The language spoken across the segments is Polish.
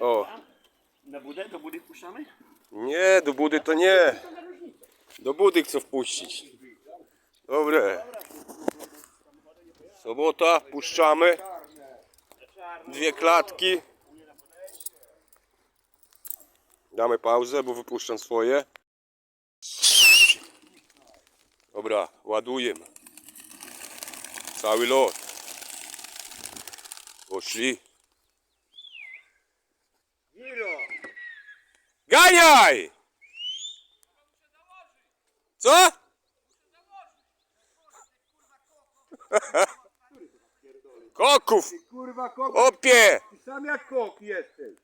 O, Na budę? Do budy wpuszczamy? nie, do budy to nie. Do budy chcę wpuścić. Dobre. Sobota, puszczamy. Dwie klatki. Damy pauzę, bo wypuszczam swoje. Dobra, ładujemy. Cały lot. Poszli. Ganiaj! Co? Koków! Kurwa kok, Opie! ty sam jak kok jesteś.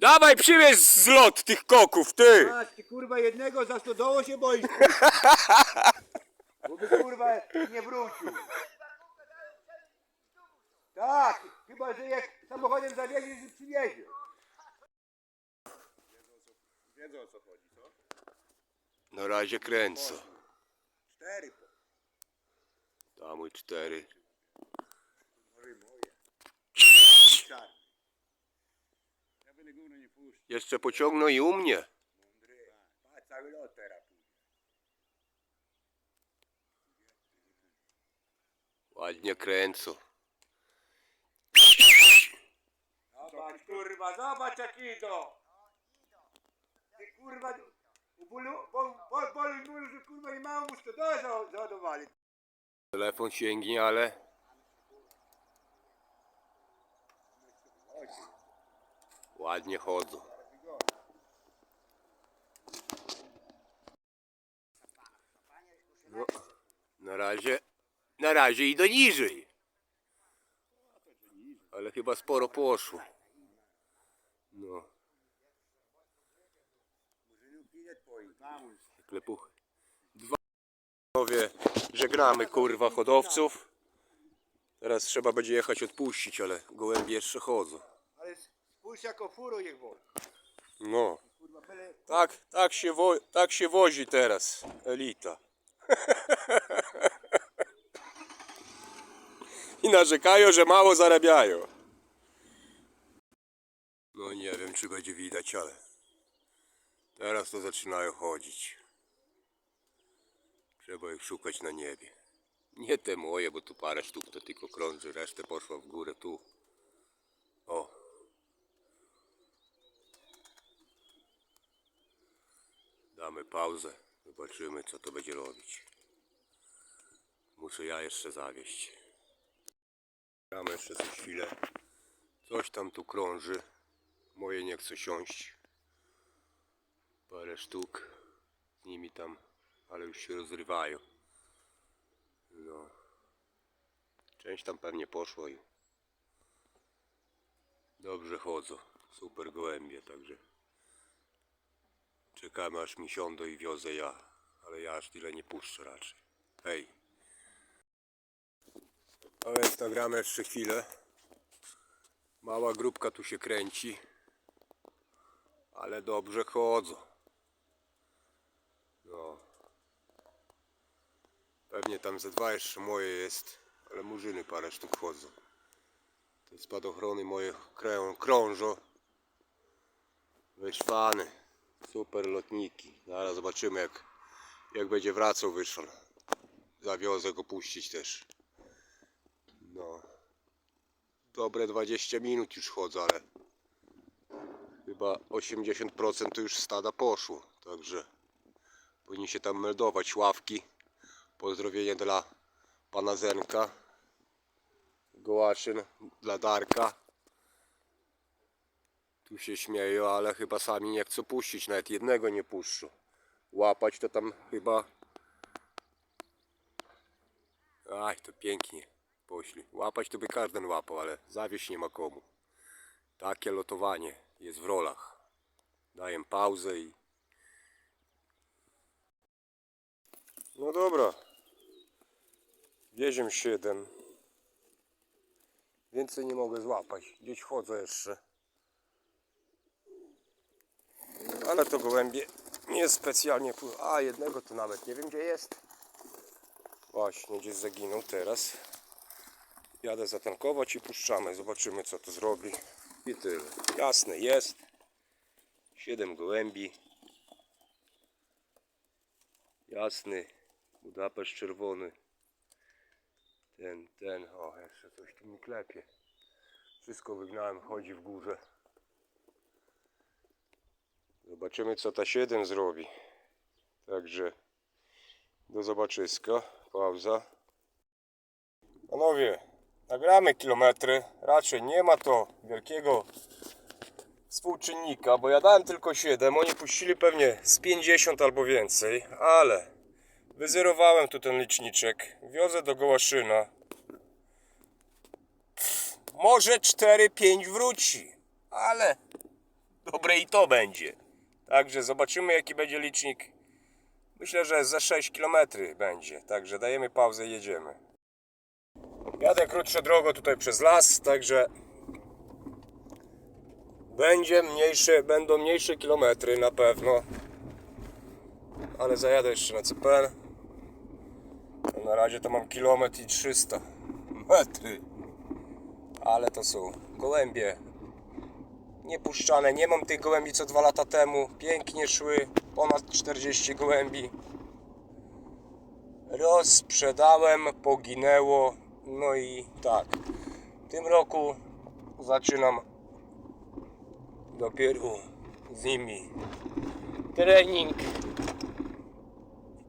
Dawaj przywieź zlot tych koków, ty! Masz, ty kurwa jednego za stodoło się boisz. kurwa. Bo by kurwa nie wrócił. Tak, chyba że jak samochodem zawieziesz i przywiezie. Wiedzą o co chodzi, co? Na razie kręcę. Cztery po. Tam mój cztery. Czar. Ja będę gówno nie puszczał. Jeszcze pociągną i u mnie. Mądry. A cały lot teraz pójdzie. Ładnie kręcą. Zobacz kurwa, zobacz jak idą. Ty kurwa, u bólu, bo, bo, bo, mówił, że kurwa i mało mu stodołę za- załadowali. Telefon sięgnie, ale... Ładnie chodzą. No, na razie, na razie idę niżej. Ale chyba sporo poszło. No, klepuch. Dwa panowie, żegnamy kurwa hodowców. Teraz trzeba będzie jechać odpuścić, ale gołębie jeszcze chodzą. Ale spójrz jako furo ich wol. No, tak, tak, się wo, tak się wozi teraz elita. I narzekają, że mało zarabiają. No nie wiem, czy będzie widać, ale teraz to zaczynają chodzić. Trzeba ich szukać na niebie. Nie te moje, bo tu parę sztuk to tylko krąży, resztę poszła w górę tu. O, Damy pauzę, zobaczymy co to będzie robić. Muszę ja jeszcze zawieść. Damy jeszcze za chwilę. Coś tam tu krąży. Moje nie chce siąść. Parę sztuk z nimi tam, ale już się rozrywają. No. Część tam pewnie poszło i dobrze chodzą. Super gołębie, także Czekamy aż mi siądą i wiozę ja, ale ja aż tyle nie puszczę raczej. Hej. A więc nagramy jeszcze chwilę. Mała grupka tu się kręci, ale dobrze chodzą. No. Pewnie tam ze dwa jeszcze moje jest, ale murzyny parę sztuk chodzą. Te spadochrony moje krę- krążą. Wyszwany. Super lotniki. Zaraz zobaczymy jak, jak będzie wracał wyszon. Zawiozę go puścić też. No. Dobre 20 minut już chodzę, ale chyba 80% to już stada poszło. Także powinni się tam meldować ławki. Pozdrowienie dla pana Zenka. Gołaszyn dla Darka. Tu się śmieją, ale chyba sami nie chcą puścić, nawet jednego nie puszczą. Łapać to tam chyba... Aj, to pięknie poszli. Łapać to by każdy łapał, ale zawieść nie ma komu. Takie lotowanie jest w rolach. Daję pauzę i... No dobra. Wieziemy 7. Więcej nie mogę złapać. Gdzieś chodzę jeszcze. Ale to gołębie nie specjalnie. A jednego to nawet nie wiem gdzie jest. Właśnie gdzieś zaginął teraz. Jadę zatankować i puszczamy. Zobaczymy co to zrobi. I tyle. Jasne jest. 7 gołębi. Jasny. Budapeszt czerwony. Ten, ten. O, jeszcze coś tu mi klepie. Wszystko wygnałem, chodzi w górze. Zobaczymy co ta 7 zrobi. Także do zobaczyska. Pauza. Panowie, nagramy kilometry. Raczej nie ma to wielkiego współczynnika, bo ja dałem tylko 7. Oni puścili pewnie z 50 albo więcej, ale wyzerowałem tu ten liczniczek. Wiozę do Gołaszyna. Może 4-5 wróci, ale dobre i to będzie. Także zobaczymy jaki będzie licznik. Myślę, że za 6 km będzie. Także dajemy pauzę i jedziemy. Jadę krótszą drogą tutaj przez las, także będzie mniejsze, będą mniejsze kilometry na pewno. Ale zajadę jeszcze na CPN. Na razie to mam kilometr i 300 metry. Ale to są gołębie niepuszczane. Nie mam tych gołębi co dwa lata temu. Pięknie szły. Ponad 40 gołębi. Rozsprzedałem, poginęło. No i tak. W tym roku zaczynam dopiero z nimi trening.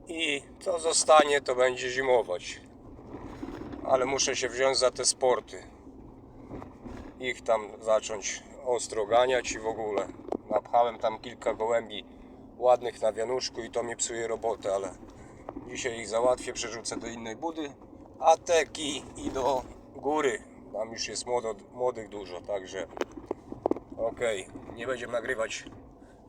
I co zostanie, to będzie zimować. Ale muszę się wziąć za te sporty. Ich tam zacząć ostro ganiać i w ogóle. Napchałem tam kilka gołębi ładnych na wianuszku i to mi psuje robotę, ale dzisiaj ich załatwię, przerzucę do innej budy, a teki i do góry. Tam już jest młodo, młodych dużo, także okej, nie będziemy nagrywać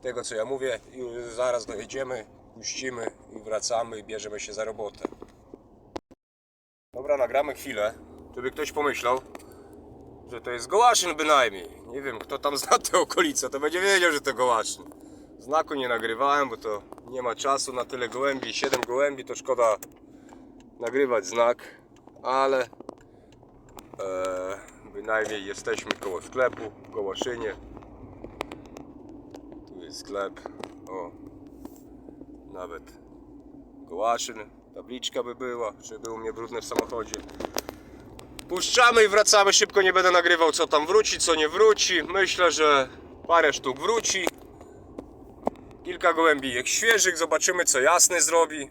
tego co ja mówię, już zaraz dojedziemy, puścimy i wracamy i bierzemy się za robotę. Dobra, nagramy chwilę, żeby ktoś pomyślał, że to jest Gołaszyn bynajmniej. Nie wiem, kto tam zna te okolice, to będzie wiedział, że to Gołaszyn. Znaku nie nagrywałem, bo to nie ma czasu na tyle gołębi. 7 gołębi to szkoda nagrywać znak, ale e, bynajmniej jesteśmy koło sklepu w Gołaszynie. Tu jest sklep. O, nawet Gołaszyn. Tabliczka by była, żeby u mnie brudne w samochodzie. Puszczamy i wracamy. Szybko nie będę nagrywał, co tam wróci, co nie wróci. Myślę, że parę sztuk wróci. Kilka gołębijek świeżych. Zobaczymy, co jasny zrobi.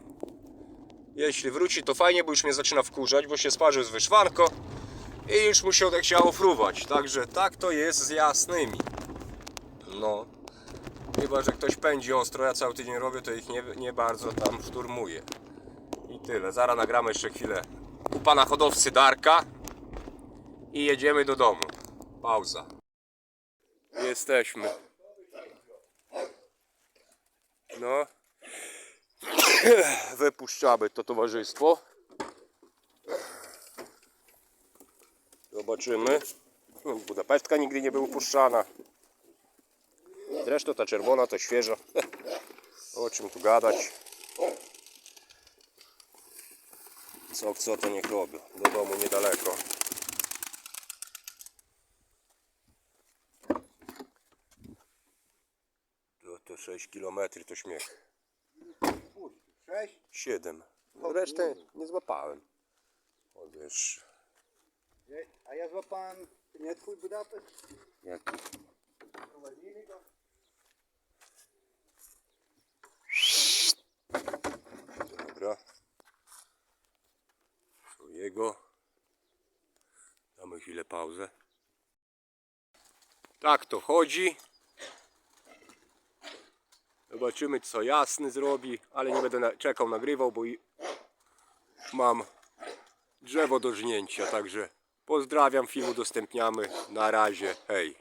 Jeśli wróci, to fajnie, bo już mnie zaczyna wkurzać, bo się sparzył z wyszwanko i już mu się odechciało fruwać. Także tak to jest z jasnymi. No. Chyba, że ktoś pędzi ostro, ja cały tydzień robię, to ich nie, nie bardzo tam szturmuję. I tyle. Zaraz nagramy jeszcze chwilę u pana hodowcy Darka i jedziemy do domu. Pauza. Jesteśmy. No. Wypuszczamy to towarzystwo. Zobaczymy. No, Budapesztka nigdy nie była upuszczana. Zresztą ta czerwona to świeża. O czym tu gadać. Co co to niech robią. Do domu niedaleko. To, to 6 km to śmiech. Sześć? 7. No resztę nie złapałem. O wiesz, A ja złapałem, nie twój Budapeszt? jak Prowadzili go? Dobra. Jego. Damy chwilę pauzę. Tak to chodzi. Zobaczymy co jasny zrobi, ale nie będę na- czekał, nagrywał, bo mam drzewo do żnięcia, także pozdrawiam, film udostępniamy. Na razie, hej.